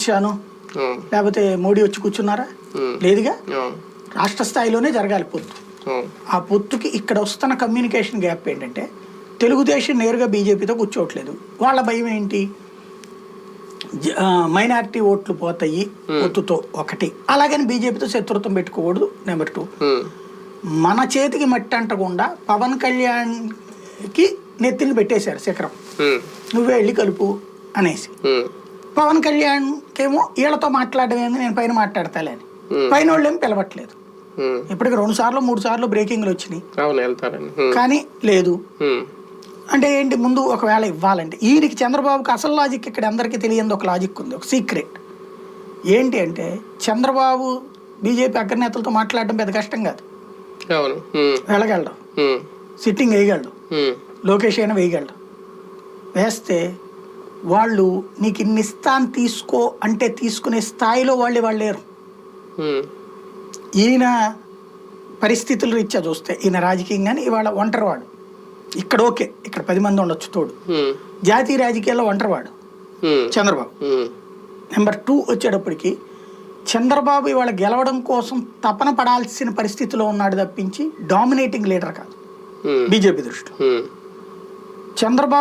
ఇచ్చాను అవును లేకపోతే మోడీ వచ్చి కూర్చున్నారా. లేదుగా? రాష్ట్ర స్థాయిలోనే జరగాలి పొత్తు. ఆ. పొత్తుకి ఇక్కడ వస్తున్న కమ్యూనికేషన్ గ్యాప్ ఏంటంటే తెలుగుదేశం నేరుగా బీజేపీతో కూర్చోవట్లేదు. వాళ్ళ భయం ఏంటి? మైనారిటీ ఓట్లు పోతాయి పొత్తుతో ఒకటి. అలాగని బీజేపీతో శత్రుత్వం పెట్టుకోకూడదు నెంబర్ టూ. మన చేతికి మట్టి అంటకుండా పవన్ కళ్యాణ్కి నెత్తిని పెట్టేశారు శిఖరం. నువ్వే వెళ్ళి కలుపు అనేసి. పవన్ కళ్యాణ్కేమో వీళ్ళతో మాట్లాడడం ఏంది నేను పైన మాట్లాడతాలే అని Hmm. పైన వాళ్ళు ఏం పిలవట్లేదు. ఇప్పటికి రెండు సార్లు మూడు సార్లు బ్రేకింగ్లు వచ్చినాయి. కానీ లేదు. అంటే ఏంటి ముందు ఒకవేళ ఇవ్వాలంటే ఈయనకి చంద్రబాబుకి అసలు లాజిక్ ఇక్కడ అందరికీ తెలియని ఒక లాజిక్ ఉంది ఒక సీక్రెట్ ఏంటి అంటే చంద్రబాబు బీజేపీ అగ్రనేతలతో మాట్లాడడం పెద్ద కష్టం కాదు. వెళ్ళగలడు. సిట్టింగ్ వేయగలడు. లోకేష్ అయినా వేయగలడు వేస్తే వాళ్ళు నీకు ఇన్ని ఇస్తాను తీసుకో అంటే తీసుకునే స్థాయిలో వాళ్ళే వాళ్ళు లేరు. ఈయన పరిస్థితులు రీత్యా చూస్తే ఈయన రాజకీయంగానే ఇవాళ ఒంటరివాడు ఇక్కడ ఓకే ఇక్కడ పది మంది ఉండొచ్చు తోడు. జాతీయ రాజకీయాల్లో ఒంటరివాడు. చంద్రబాబు. నెంబర్ టూ వచ్చేటప్పటికి చంద్రబాబు ఇవాళ గెలవడం కోసం తపన పడాల్సిన పరిస్థితిలో ఉన్నాడు తప్పించి డామినేటింగ్ లీడర్ కాదు. బీజేపీ దృష్టిలో ఉమ్. చంద్రబాబు